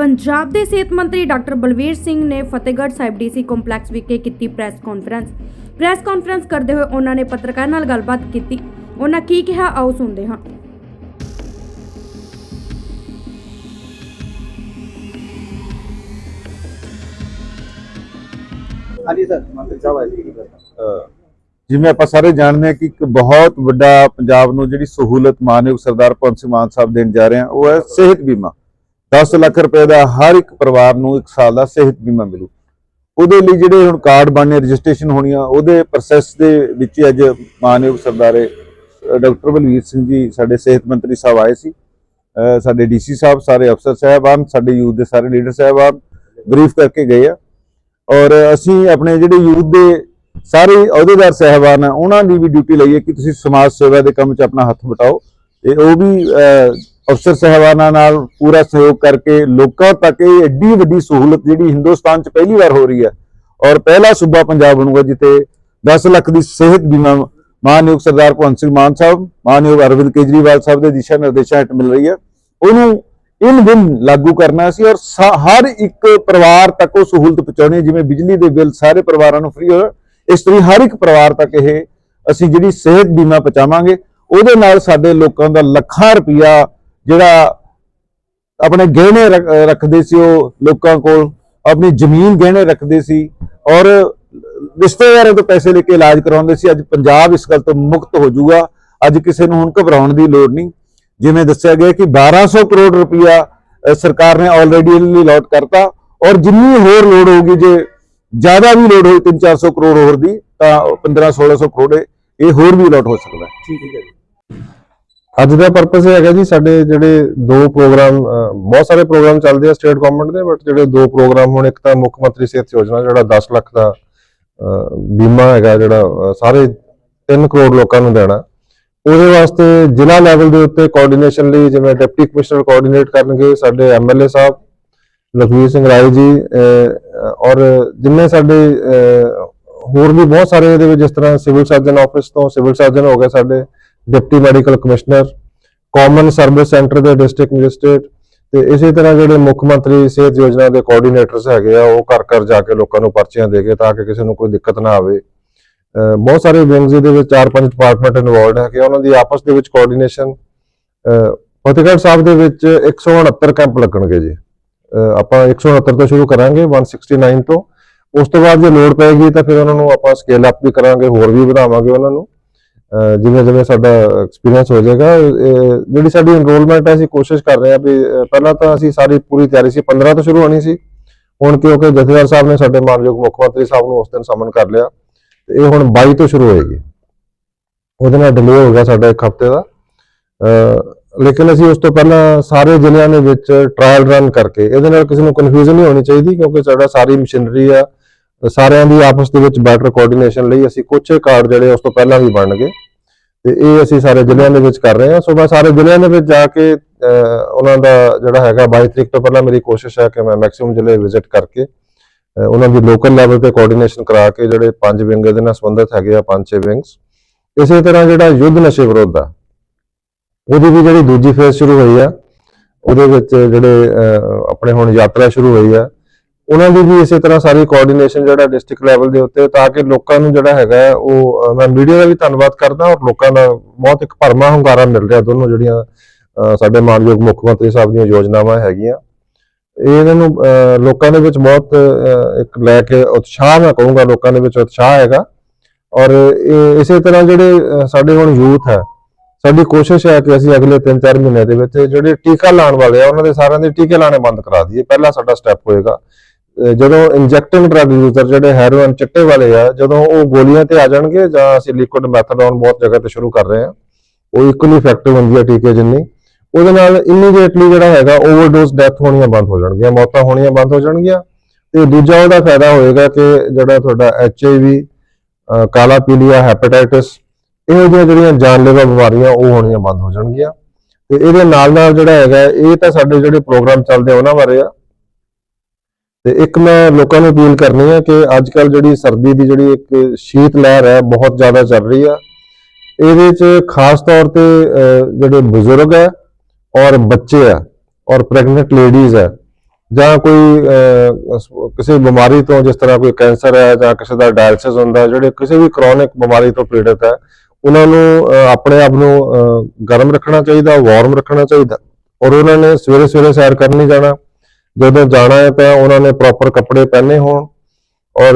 ਪੰਜਾਬ ਦੇ ਸਿਹਤ ਮੰਤਰੀ ਡਾਕਟਰ ਬਲਵੀਰ ਸਿੰਘ ਨੇ ਫਤਿਹਗੜ੍ਹ ਸਾਹਿਬ ਡੀਸੀ ਕੰਪਲੈਕਸ ਵਿਖੇ ਕੀਤੀ ਪ੍ਰੈਸ ਕਾਨਫਰੰਸ। ਪ੍ਰੈਸ ਕਾਨਫਰੰਸ ਕਰਦੇ ਹੋਏ ਉਹਨਾਂ ਨੇ ਪੱਤਰਕਾਰਾਂ ਨਾਲ ਗੱਲਬਾਤ ਕੀਤੀ। ਉਹਨਾਂ ਕੀ ਕਿਹਾ ਆਓ ਸੁਣਦੇ ਹਾਂ। ਹਾਂਜੀ ਸਰ ਮੰਤਰੀ ਸਾਹਿਬ ਆਏ ਸੀ। ਅਹ ਜਿਵੇਂ ਆਪਾਂ ਸਾਰੇ ਜਾਣਦੇ ਹਾਂ ਕਿ ਇੱਕ ਬਹੁਤ ਵੱਡਾ ਪੰਜਾਬ ਨੂੰ ਜਿਹੜੀ ਸਹੂਲਤ ਮਾਨਯੋਗ ਸਰਦਾਰ ਭਗਵੰਤ ਸਿੰਘ ਮਾਨ ਸਾਹਿਬ ਦੇਣ ਜਾ ਰਹੇ ਆ ਉਹ ਹੈ ਸਿਹਤ ਬੀਮਾ। 10 ਲੱਖ ਰੁਪਏ ਦਾ ਹਰ ਇੱਕ ਪਰਿਵਾਰ ਨੂੰ ਇੱਕ ਸਾਲ ਦਾ ਸਿਹਤ ਬੀਮਾ ਮਿਲੂ। ਉਹਦੇ ਲਈ ਜਿਹੜੇ ਹੁਣ ਕਾਰਡ ਬਣਨੇ, ਰਜਿਸਟ੍ਰੇਸ਼ਨ ਹੋਣੀਆਂ, ਉਹਦੇ ਪ੍ਰੋਸੈਸ ਦੇ ਵਿੱਚ ਹੀ ਅੱਜ ਮਾਨਯੋਗ ਸਰਦਾਰੇ ਡਾਕਟਰ ਬਲਵੀਰ ਸਿੰਘ ਜੀ ਸਾਡੇ ਸਿਹਤ ਮੰਤਰੀ ਸਾਹਿਬ ਆਏ ਸੀ। ਅਹ, ਸਾਡੇ ਡੀਸੀ ਸਾਹਿਬ, ਸਾਰੇ ਅਫਸਰ ਸਾਹਿਬਾਨ ਸਾਡੇ ਯੂਥ ਦੇ ਸਾਰੇ ਲੀਡਰ ਸਾਹਿਬਾਨ ਬਰੀਫ ਕਰਕੇ ਗਏ ਆ। ਔਰ ਅਸੀਂ ਆਪਣੇ ਜਿਹੜੇ ਯੂਥ ਦੇ ਸਾਰੇ ਅਹੁਦੇਦਾਰ ਸਹਿਬਾਨ ਆ, ਉਹਨਾਂ ਦੀ ਵੀ ਡਿਊਟੀ ਲਈ ਹੈ ਕਿ ਤੁਸੀਂ ਸਮਾਜ ਸੇਵਾ ਦੇ ਕੰਮ 'ਚ ਆਪਣਾ ਹੱਥ ਵਟਾਓ। ਤੇ ਉਹ ਵੀ ਅਫਸਰ ਸਹਿਬਾਨਾਂ ਨਾਲ ਪੂਰਾ ਸਹਿਯੋਗ ਕਰਕੇ ਲੋਕਾਂ ਤੱਕ ਇਹ ਐਡੀ ਵੱਡੀ ਸਹੂਲਤ ਜਿਹੜੀ ਹਿੰਦੁਸਤਾਨ 'ਚ ਪਹਿਲੀ ਵਾਰ ਹੋ ਰਹੀ ਹੈ ਔਰ ਪਹਿਲਾ ਸੂਬਾ ਪੰਜਾਬ ਬਣੂਗਾ ਜਿੱਥੇ 10 ਲੱਖ ਦੀ ਸਿਹਤ ਬੀਮਾ ਮਾਨਯੋਗ ਸਰਦਾਰ ਭਗਵੰਤ ਸਿੰਘ ਮਾਨ ਸਾਹਿਬ ਮਾਨਯੋਗ ਅਰਵਿੰਦ ਕੇਜਰੀਵਾਲ ਸਾਹਿਬ ਦੇ ਦਿਸ਼ਾ ਨਿਰਦੇਸ਼ਾਂ ਹੇਠ ਮਿਲ ਰਹੀ ਹੈ। ਉਹਨੂੰ ਇਨ ਦਿਨ ਲਾਗੂ ਕਰਨਾ ਸੀ ਔਰ ਸਾ- ਹਰ ਇੱਕ ਪਰਿਵਾਰ ਤੱਕ ਉਹ ਸਹੂਲਤ ਪਹੁੰਚਾਉਣੀ ਜਿਵੇਂ ਬਿਜਲੀ ਦੇ ਬਿੱਲ ਸਾਰੇ ਪਰਿਵਾਰਾਂ ਨੂੰ ਫ੍ਰੀ ਹੋਇਆ ਇਸ ਤਰ੍ਹਾਂ ਹਰ ਇੱਕ ਪਰਿਵਾਰ ਤੱਕ ਇਹ ਅਸੀਂ ਜਿਹੜੀ ਸਿਹਤ ਬੀਮਾ ਪਹੁੰਚਾਵਾਂਗੇ, ਉਹਦੇ ਨਾਲ ਸਾਡੇ ਲੋਕਾਂ ਦਾ ਲੱਖਾਂ ਰੁਪਇਆ ਜਿਹੜਾ ਆਪਣੇ ਗਹਿਣੇ ਰੱਖ- ਰੱਖਦੇ ਸੀ ਉਹ ਲੋਕਾਂ ਕੋਲ, ਆਪਣੀ ਜ਼ਮੀਨ ਗਹਿਣੇ ਰੱਖਦੇ ਸੀ ਔਰ ਰਿਸ਼ਤੇਦਾਰਾਂ ਤੋਂ ਪੈਸੇ ਲੈ ਕੇ ਇਲਾਜ ਕਰਾਉਂਦੇ ਸੀ। ਅੱਜ ਪੰਜਾਬ ਇਸ ਗੱਲ ਤੋਂ ਮੁਕਤ ਹੋ ਜਾਊਗਾ। ਅੱਜ ਕਿਸੇ ਨੂੰ ਹੁਣ ਘਬਰਾਉਣ ਦੀ ਲੋੜ ਨਹੀਂ। ਜਿਵੇਂ ਦੱਸਿਆ ਗਿਆ ਕਿ 1200 ਕਰੋੜ ਰੁਪਇਆ ਸਰਕਾਰ ਨੇ ਆਲਰੇਡੀ ਇਹਨਾਂ ਲਈ ਅਲਾਟ ਕਰਤਾ ਔਰ ਜਿੰਨੀ ਹੋਰ ਲੋੜ ਹੋਊਗੀ, ਜੇ ਜ਼ਿਆਦਾ ਵੀ ਲੋੜ ਹੋਈ 3-400 ਕਰੋੜ ਹੋਰ ਦੀ, ਤਾਂ 15-1600 ਕਰੋੜ ਇਹ- ਹੋਰ ਵੀ ਅਲਾਟ ਹੋ ਸਕਦਾ ਠੀਕ ਹੈ ਜੀ। ਅੱਜ ਦਾ ਪਰਪਸ ਇਹ ਹੈਗਾ ਜੀ, ਸਾਡੇ ਜਿਹੜੇ ਦੋ ਪ੍ਰੋਗਰਾਮ ਬਹੁਤ ਸਾਰੇ ਪ੍ਰੋਗਰਾਮ ਚੱਲਦੇ ਆ ਸਟੇਟ ਗਵਰਨਮੈਂਟ ਦੇ ਬਟ ਜਿਹੜੇ ਦੋ ਪ੍ਰੋਗਰਾਮ ਹੁਣ ਇੱਕ ਤਾਂ ਮੁੱਖ ਮੰਤਰੀ ਸਿਹਤ ਯੋਜਨਾ, ਜਿਹੜਾ 10 ਲੱਖ ਦਾ ਬੀਮਾ ਹੈਗਾ, ਜਿਹੜਾ ਸਾਰੇ 3 ਕਰੋੜ ਲੋਕਾਂ ਨੂੰ ਦੇਣਾ। ਉਹਦੇ ਵਾਸਤੇ ਜ਼ਿਲ੍ਹਾ ਲੈਵਲ ਦੇ ਉੱਤੇ ਕੋਆਰਡੀਨੇਸ਼ਨ ਲਈ ਜਿਵੇਂ ਡਿਪਟੀ ਕਮਿਸ਼ਨਰ ਕੋਆਰਡੀਨੇਟ ਕਰਨਗੇ ਸਾਡੇ ਐਮਐਲਏ ਸਾਹਿਬ, ਲਖਵੀਰ ਸਿੰਘ ਰਾਏ ਜੀ ਔਰ ਜਿੰਨੇ ਸਾਡੇ ਹੋਰ ਵੀ ਬਹੁਤ ਸਾਰੇ ਇਹਦੇ ਵਿੱਚ ਜਿਸ ਤਰ੍ਹਾਂ ਸਿਵਲ ਸਰਜਨ ਆਫਿਸ ਤੋਂ ਸਿਵਲ ਸਰਜਨ ਹੋ ਗਏ ਸਾਡੇ deputy medical commissioner common service centre ਦੇ ਡਿਸਟ੍ਰਿਕਟ ਮੈਜਿਸਟ੍ਰੇਟ ਤੇ ਇਸੇ ਤਰ੍ਹਾਂ ਜਿਹੜੇ ਮੁੱਖ ਮੰਤਰੀ ਸਿਹਤ ਯੋਜਨਾ ਦੇ ਕੋਆਰਡੀਨੇਟਰਸ ਹੈਗੇ ਆ, ਉਹ ਘਰ ਘਰ ਜਾ ਕੇ ਲੋਕਾਂ ਨੂੰ ਪਰਚੀਆਂ ਦੇ ਕੇ ਤਾਂ ਕਿ ਕਿਸੇ ਨੂੰ ਕੋਈ ਦਿੱਕਤ ਨਾ ਆਵੇ। ਬਹੁਤ ਸਾਰੇ ਵਿੰਗਸ ਦੇ ਵਿੱਚ ਚਾਰ ਪੰਜ ਡਿਪਾਰਟਮੈਂਟ ਇਨਵੋਲਡ ਹੈਗੇ ਉਹਨਾਂ ਦੀ ਆਪਸ ਦੇ ਵਿੱਚ ਕੋਆਰਡੀਨੇਸ਼ਨ ਫਤਿਹਗੜ੍ਹ ਸਾਹਿਬ ਦੇ ਵਿੱਚ 169 ਕੈਂਪ ਲੱਗਣਗੇ ਜੀ। ਅਹ ਆਪਾਂ 169 ਤੋਂ ਸ਼ੁਰੂ ਕਰਾਂਗੇ 169 ਤੋਂ। ਉਸ ਤੋਂ ਬਾਅਦ ਜੇ ਲੋੜ ਪਏਗੀ ਤਾਂ ਫਿਰ ਉਹਨਾਂ ਨੂੰ ਆਪਾਂ ਸਕੇਲ ਅਪ ਵੀ ਕਰਾਂਗੇ, ਹੋਰ ਵੀ ਵਧਾਵਾਂਗੇ ਉਹਨਾਂ ਨੂੰ। ਜਿਵੇਂ ਜਿਵੇਂ ਸਾਡਾ ਐਕਸਪੀਰੀਅੰਸ ਹੋ ਜਾਏਗਾ ਜਿਹੜੀ ਸਾਡੀ ਐਨਰੋਲਮੈਂਟ ਹੈ, ਅਸੀਂ ਕੋਸ਼ਿਸ਼ ਕਰ ਰਹੇ ਹਾਂ ਵੀ ਪਹਿਲਾਂ ਤਾਂ ਅਸੀਂ ਸਾਰੀ ਪੂਰੀ ਤਿਆਰੀ ਸੀ 15 ਤੋਂ ਸ਼ੁਰੂ ਹੋਣੀ ਸੀ। ਹੁਣ ਕਿਉਂਕਿ ਜਥੇਦਾਰ ਸਾਹਿਬ ਨੇ ਸਾਡੇ ਮਾਨਯੋਗ ਮੁੱਖ ਮੰਤਰੀ ਸਾਹਿਬ ਨੂੰ ਉਸ ਦਿਨ ਸਮਨ ਕਰ ਲਿਆ, ਤੇ ਇਹ ਹੁਣ 22 ਤੋਂ ਸ਼ੁਰੂ ਹੋਏਗੀ। ਉਹਦੇ ਨਾਲ ਡਿਲੇ ਹੋ ਗਿਆ ਸਾਡਾ ਇੱਕ ਹਫ਼ਤੇ ਦਾ। ਲੇਕਿਨ ਅਸੀਂ ਉਸ ਤੋਂ ਪਹਿਲਾਂ ਸਾਰੇ ਜ਼ਿਲ੍ਹਿਆਂ ਦੇ ਵਿੱਚ ਟ੍ਰਾਇਲ ਰਨ ਕਰਕੇ, ਇਹਦੇ ਨਾਲ ਕਿਸੇ ਨੂੰ ਕਨਫਿਊਜ਼ਨ ਨਹੀਂ ਹੋਣੀ ਚਾਹੀਦੀ, ਕਿਉਂਕਿ ਸਾਡਾ ਸਾਰੀ ਮਸ਼ੀਨਰੀ ਆ ਸਾਰਿਆਂ ਦੀ ਆਪਸ ਦੇ ਵਿੱਚ ਬੈਟਰ ਕੋਆਰਡੀਨੇਸ਼ਨ ਲਈ ਅਸੀਂ ਕੁਝ ਕਾਰਡ ਜਿਹੜੇ ਉਸ ਤੋਂ ਪਹਿਲਾਂ ਵੀ ਬਣਨਗੇ ਤੇ ਇਹ ਅਸੀਂ ਸਾਰੇ ਜ਼ਿਲ੍ਹਿਆਂ ਦੇ ਵਿੱਚ ਕਰ ਰਹੇ ਹਾਂ। ਸੋ ਮੈਂ ਸਾਰੇ ਜ਼ਿਲ੍ਹਿਆਂ ਦੇ ਵਿੱਚ ਜਾ ਕੇ ਉਹਨਾਂ ਦਾ ਜਿਹੜਾ ਹੈਗਾ 22 ਤਰੀਕ ਤੋਂ ਪਹਿਲਾਂ ਮੇਰੀ ਕੋਸ਼ਿਸ਼ ਹੈ ਕਿ ਮੈਂ ਮੈਕਸਿਮਮ ਜ਼ਿਲ੍ਹੇ ਵਿਜ਼ਿਟ ਕਰਕੇ ਉਹਨਾਂ ਦੀ ਲੋਕਲ ਲੈਵਲ ਤੇ ਕੋਆਰਡੀਨੇਸ਼ਨ ਕਰਾ ਕੇ ਜਿਹੜੇ ਪੰਜ ਵਿੰਗ ਦੇ ਨਾਲ ਸੰਬੰਧਿਤ ਹੈਗੇ ਆ ਪੰਜ ਛੇ ਵਿੰਗਸ। ਇਸੇ ਤਰ੍ਹਾਂ ਜਿਹੜਾ ਯੁੱਧ ਨਸ਼ੇ ਵਿਰੋਧ ਦਾ ਉਹਦੀ ਵੀ ਜਿਹੜੀ ਦੂਜੀ ਫੇਜ਼ ਸ਼ੁਰੂ ਹੋਈ ਆ ਉਹਦੇ ਵਿੱਚ ਜਿਹੜੇ ਅਹ, ਆਪਣੇ ਹੁਣ ਯਾਤਰਾ ਸ਼ੁਰੂ ਹੋਈ ਆ ਉਹਨਾਂ ਦੀ ਵੀ ਇਸੇ ਤਰ੍ਹਾਂ ਸਾਰੀ ਕੋਆਰਡੀਨੇਸ਼ਨ ਜਿਹੜਾ ਡਿਸਟ੍ਰਿਕਟ ਲੈਵਲ ਦੇ ਉੱਤੇ, ਤਾਂ ਕਿ ਲੋਕਾਂ ਨੂੰ ਜਿਹੜਾ ਹੈਗਾ ਉਹ ਮੈਂ ਮੀਡੀਆ ਦਾ ਵੀ ਧੰਨਵਾਦ ਕਰਦਾ ਔਰ ਲੋਕਾਂ ਦਾ ਬਹੁਤ ਇੱਕ ਭਰਮਾ ਹੁੰਗਾਰਾ ਮਿਲ ਰਿਹਾ ਦੋਨੋਂ ਜਿਹੜੀਆਂ ਸਾਡੇ ਮਾਨਯੋਗ ਮੁੱਖ ਮੰਤਰੀ ਸਾਹਿਬ ਦੀਆਂ ਯੋਜਨਾਵਾਂ ਹੈਗੀਆਂ। ਇਹਨਾਂ ਨੂੰ ਲੋਕਾਂ ਦੇ ਵਿੱਚ ਬਹੁਤ ਇੱਕ ਲੈ ਕੇ ਉਤਸ਼ਾਹ ਮੈਂ ਕਹੂੰਗਾ, ਲੋਕਾਂ ਦੇ ਵਿੱਚ ਉਤਸ਼ਾਹ ਹੈਗਾ। ਔਰ ਇਸੇ ਤਰ੍ਹਾਂ ਜਿਹੜੇ ਸਾਡੇ ਹੁਣ ਯੂਥ ਹੈ, ਸਾਡੀ ਕੋਸ਼ਿਸ਼ ਹੈ ਕਿ ਅਸੀਂ ਅਗਲੇ 3-4 ਮਹੀਨੇ ਦੇ ਵਿੱਚ ਜਿਹੜੇ ਟੀਕਾ ਲਾਉਣ ਵਾਲੇ ਆ, ਉਹਨਾਂ ਦੇ ਸਾਰਿਆਂ ਦੇ ਟੀਕੇ ਲਾਣੇ ਬੰਦ ਕਰਾ ਦਈਏ। ਪਹਿਲਾ ਸਾਡਾ ਸਟੈਪ ਹੋਏਗਾ। ਜਦੋਂ ਇੰਜੈਕਟਿੰਗ ਡਰੱਗ ਯੂਜ਼ਰ ਜਿਹੜੇ ਹੈਰੋਇਨ ਚਿੱਟੇ ਵਾਲੇ ਆ, ਜਦੋਂ ਉਹ ਗੋਲੀਆਂ ਤੇ ਆ ਜਾਣਗੇ ਜਾਂ ਅਸੀਂ ਲਿਕੁਇਡ ਮੈਥਡੋਨ ਬਹੁਤ ਜਗ੍ਹਾ ਤੇ ਸ਼ੁਰੂ ਕਰ ਰਹੇ ਆ, ਉਹ ਇਕੁਅਲੀ ਇਫੈਕਟਿਵ ਹੁੰਦੀ ਹੈ ਟੀਕੇ ਜਿੰਨੀ। ਉਹਦੇ ਨਾਲ ਇਮੀਡੀਏਟਲੀ ਜਿਹੜਾ ਹੈਗਾ ਓਵਰਡੋਜ਼ ਡੈਥ ਹੋਣੀਆਂ ਬੰਦ ਹੋ ਜਾਣਗੀਆਂ, ਮੌਤਾਂ ਹੋਣੀਆਂ ਬੰਦ ਹੋ ਜਾਣਗੀਆਂ। ਤੇ ਦੂਜਾ ਉਹਦਾ ਫਾਇਦਾ ਹੋਏਗਾ ਕਿ ਜਿਹੜਾ ਤੁਹਾਡਾ ਐਚਆਈਵੀ ਕਾਲਾ ਪੀਲੀਆ ਹੈਪੇਟਾਈਟਿਸ ਇਹੋ ਜਿਹੀਆਂ ਜਿਹੜੀਆਂ ਜਾਨਲੇਵਾ ਬਿਮਾਰੀਆਂ ਉਹ ਹੋਣੀਆਂ ਬੰਦ ਹੋ ਜਾਣਗੀਆਂ। ਤੇ ਇਹਦੇ ਨਾਲ ਨਾਲ ਜਿਹੜਾ ਹੈਗਾ, ਇਹ ਤਾਂ ਸਾਡੇ ਜਿਹੜੇ ਪ੍ਰੋਗਰਾਮ ਚੱਲਦੇ ਆ, ਉਹਨਾਂ ਬਾਰੇ ਆ। ਤੇ ਇੱਕ ਮੈਂ ਲੋਕਾਂ ਨੂੰ ਅਪੀਲ ਕਰਨੀ ਹੈ ਕਿ ਅੱਜ ਕੱਲ ਜਿਹੜੀ ਸਰਦੀ ਦੀ ਜਿਹੜੀ ਇੱਕ ਸ਼ੀਤ ਲਹਿਰ ਹੈ, ਬਹੁਤ ਜ਼ਿਆਦਾ ਚੱਲ ਰਹੀ ਆ। ਇਹਦੇ 'ਚ ਖਾਸ ਤੌਰ ਤੇ ਜਿਹੜੇ ਬਜ਼ੁਰਗ ਹੈ ਔਰ ਬੱਚੇ ਆ ਔਰ ਪ੍ਰੈਗਨੈਂਟ ਲੇਡੀਜ਼ ਹੈ ਜਾਂ ਕੋਈ ਕਿਸੇ ਬਿਮਾਰੀ ਤੋਂ ਜਿਸ ਤਰ੍ਹਾਂ ਕੋਈ ਕੈਂਸਰ ਹੈ ਜਾਂ ਕਿਸੇ ਦਾ ਡਾਇਲਿਸਿਸ ਹੁੰਦਾ, ਜਿਹੜੇ ਕਿਸੇ ਵੀ ਕ੍ਰੋਨਿਕ ਬਿਮਾਰੀ ਤੋਂ ਪੀੜਤ ਹੈ, ਉਹਨਾਂ ਨੂੰ ਆਪਣੇ ਆਪ ਨੂੰ ਗਰਮ ਰੱਖਣਾ ਚਾਹੀਦਾ ਵਾਰਮ ਰੱਖਣਾ ਚਾਹੀਦਾ ਔਰ ਉਹਨਾਂ ਨੇ ਸਵੇਰੇ ਸਵੇਰੇ ਸੈਰ ਕਰਨ ਨਹੀਂ ਜਾਣਾ। ਜਦੋਂ ਜਾਣਾ ਹੈ ਤਾਂ ਉਹਨਾਂ ਨੇ ਪ੍ਰੋਪਰ ਕੱਪੜੇ ਪਹਿਨੇ ਹੋਣ ਔਰ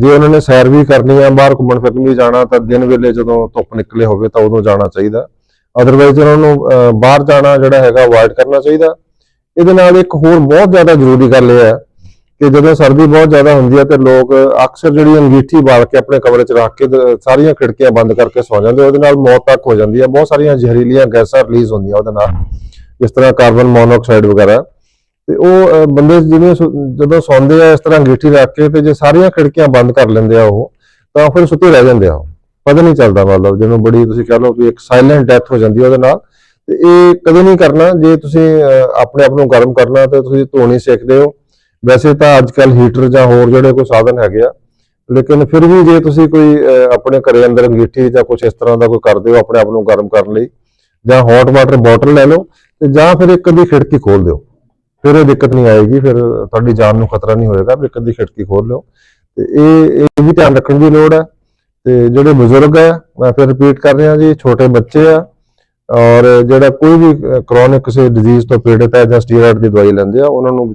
ਜੇ ਉਹਨਾਂ ਨੇ ਸੈਰ ਵੀ ਕਰਨੀ ਆ ਬਾਹਰ ਘੁੰਮਣ ਫਿਰਨ ਵੀ ਜਾਣਾ ਤਾਂ ਦਿਨ ਵੇਲੇ ਜਦੋਂ ਧੁੱਪ ਨਿਕਲੇ ਹੋਵੇ ਤਾਂ ਉਦੋਂ ਜਾਣਾ ਚਾਹੀਦਾ। ਅਦਰਵਾਈਜ਼ ਉਹਨਾਂ ਨੂੰ ਅਹ, ਬਾਹਰ ਜਾਣਾ ਜਿਹੜਾ ਹੈਗਾ ਅਵੋਇਡ ਕਰਨਾ ਚਾਹੀਦਾ। ਇਹਦੇ ਨਾਲ ਇੱਕ ਹੋਰ ਬਹੁਤ ਜ਼ਿਆਦਾ ਜ਼ਰੂਰੀ ਗੱਲ ਇਹ ਹੈ ਕਿ ਜਦੋਂ ਸਰਦੀ ਬਹੁਤ ਜ਼ਿਆਦਾ ਹੁੰਦੀ ਹੈ ਤੇ ਲੋਕ ਅਕਸਰ ਜਿਹੜੀ ਅੰਗੀਠੀ ਬਾਲ ਕੇ ਆਪਣੇ ਕਮਰੇ 'ਚ ਰੱਖ ਕੇ ਸਾਰੀਆਂ ਖਿੜਕੀਆਂ ਬੰਦ ਕਰਕੇ ਸੌ ਜਾਂਦੇ ਉਹਦੇ ਨਾਲ ਮੌਤ ਤੱਕ ਹੋ ਜਾਂਦੀ ਹੈ। ਬਹੁਤ ਸਾਰੀਆਂ ਜ਼ਹਿਰੀਲੀਆਂ ਗੈਸਾਂ ਰਿਲੀਜ਼ ਹੁੰਦੀਆਂ ਉਹਦੇ ਨਾਲ। ਜਿਸ ਤਰ੍ਹਾਂ ਕਾਰਬਨ ਮੋਨੋਆਕਸਾਈਡ ਵਗੈਰਾ। ਤੇ ਉਹ ਬੰਦੇ ਜਿਵੇਂ ਸੁ- ਜਦੋਂ ਸੌਂਦੇ ਆ ਇਸ ਤਰ੍ਹਾਂ ਅੰਗੀਠੀ ਰੱਖ ਕੇ ਤੇ ਜੇ ਸਾਰੀਆਂ ਖਿੜਕੀਆਂ ਬੰਦ ਕਰ ਲੈਂਦੇ ਆ ਉਹ, ਤਾਂ ਫਿਰ ਸੁੱਤੇ ਰਹਿ ਜਾਂਦੇ ਆ ਉਹ। ਪਤਾ ਨਹੀਂ ਚੱਲਦਾ ਮਤਲਬ ਜਿਹਨੂੰ ਬੜੀ ਤੁਸੀਂ ਕਹ ਲਓ ਵੀ ਇੱਕ ਸਾਇਲੈਂਟ ਡੈਥ ਹੋ ਜਾਂਦੀ ਹੈ ਉਹਦੇ ਨਾਲ। ਤੇ ਇਹ ਕਦੇ ਨਹੀਂ ਕਰਨਾ, ਜੇ ਤੁਸੀਂ ਆਪਣੇ ਆਪ ਨੂੰ ਗਰਮ ਕਰਨਾ ਤੇ ਤੁਸੀਂ ਧੂਣੀ ਸੇਕਦੇ ਹੋ। ਵੈਸੇ ਤਾਂ ਅੱਜ ਕੱਲ ਹੀਟਰ ਜਾਂ ਹੋਰ ਜਿਹੜੇ ਕੋਈ ਸਾਧਨ ਹੈਗੇ ਆ, ਲੇਕਿਨ ਫਿਰ ਵੀ ਜੇ ਤੁਸੀਂ ਕੋਈ ਆਪਣੇ ਘਰੇ ਅੰਦਰ ਅੰਗੀਠੀ ਜਾਂ ਕੁਝ ਇਸ ਤਰ੍ਹਾਂ ਦਾ ਕੋਈ ਕਰਦੇ ਹੋ ਆਪਣੇ ਆਪ ਨੂੰ ਗਰਮ ਕਰਨ ਲਈ, ਜਾਂ ਹੌਟ ਵਾਟਰ ਬੋਟਲ ਲੈ ਲਓ, ਤੇ ਜਾਂ ਫਿਰ ਇੱਕ ਅੱਧੀ ਖਿੜਕੀ ਖੋਲ ਦਿਓ। ਫਿਰ ਇਹ ਦਿੱਕਤ ਨਹੀਂ ਆਏਗੀ, ਫਿਰ ਤੁਹਾਡੀ ਜਾਨ ਨੂੰ ਖਤਰਾ ਨਹੀਂ ਹੋਏਗਾ, ਵੀ ਦੀ ਖਿੜਕੀ ਖੋਲ ਲਿਓ। ਤੇ ਇਹ ਇਹ ਵੀ ਧਿਆਨ ਰੱਖਣ ਦੀ ਲੋੜ ਹੈ। ਤੇ ਜਿਹੜੇ ਬਜ਼ੁਰਗ ਹੈ, ਮੈਂ ਫਿਰ ਰਿਪੀਟ ਕਰ ਰਿਹਾ ਜੀ, ਛੋਟੇ ਬੱਚੇ ਆ, ਔਰ ਜਿਹੜਾ ਕੋਈ ਵੀ ਕ੍ਰੋਨਿਕ ਕਿਸੇ ਡਿਜ਼ੀਜ਼ ਤੋਂ ਪੀੜਤ ਹੈ ਜਾਂ ਸਟੀਰੋਇਡ ਦੀ ਦਵਾਈ ਲੈਂਦੇ ਆ, ਉਹਨਾਂ ਨੂੰ